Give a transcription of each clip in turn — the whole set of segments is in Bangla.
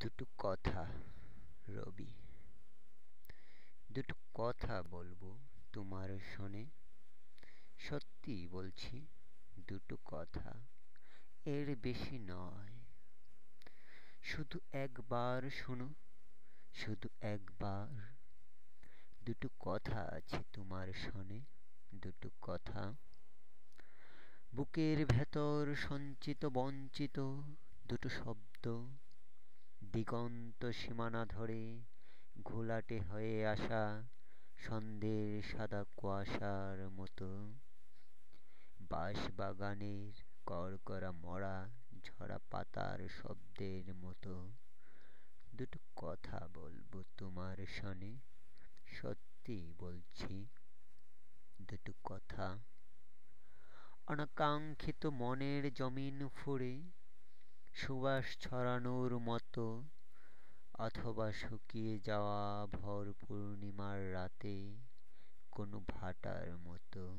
দুটো কথা, রবি। দুটো কথা বলব তোমার শোনে। সত্যি বলছি, দুটো কথা এর বেশি নয়। শুধু একবার শোনো, শুধু একবার। দুটো কথা আছে তোমার শোনে, দুটো কথা। বুকের ভেতর সঞ্চিত বঞ্চিত দুটো শব্দ। দিগন্ত সীমানা ধরে ঘোলাটে হয়ে আসা সন্ধ্যের সাদা কুয়াশার মতো। বাঁশবাগানের কড়কড়া মরা ঝরা পাতার শব্দের মতো। দুটো কথা বলব তোমার শনে সত্যি বলছি। দুটো কথা। অনাকাঙ্ক্ষিত মনের জমিন ফুঁড়ে সুবাস ছড়ানোর মতো অথবা শুকিয়ে যাওয়া ভর পূর্ণিমার রাতে কোনো ভাটার মতো।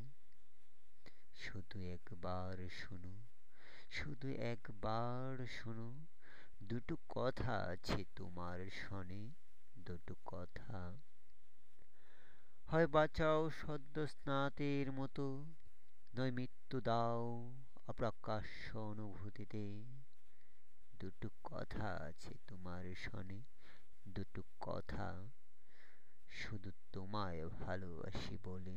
শুধু একবার শুনো, শুধু একবার শোনো, দুটো কথা আছে তোমার শনে, দুটো কথা। হয় বাঁচাও সদ্য স্নাতের মতো, নয় মৃত্যু দাও অপ্রকাশ্য অনুভূতিতে। দুটো কথা আছে তোমার শনে। দুটো কথা শুধু তোমায় ভালোবাসি বলে।